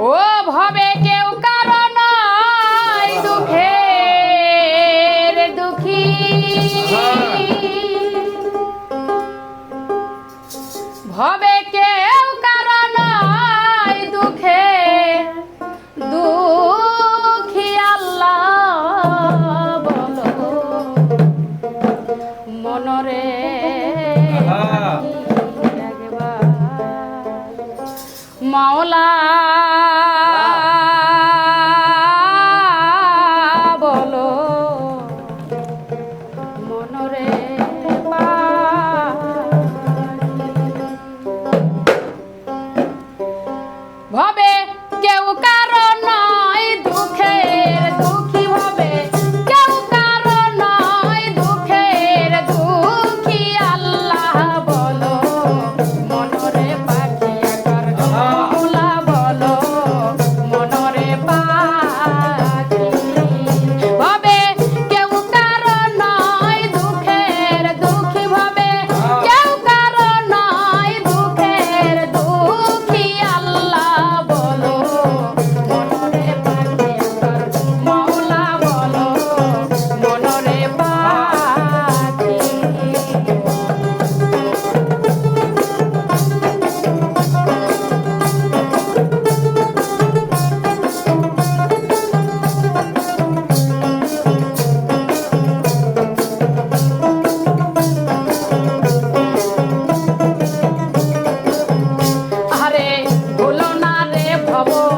ও ভবে কেউ কারণ দুঃখের দুঃখী। ভবে কেউ কারণ দুঃখে দুঃখী আল্লাহ বলো। মনরে মাওলা favor.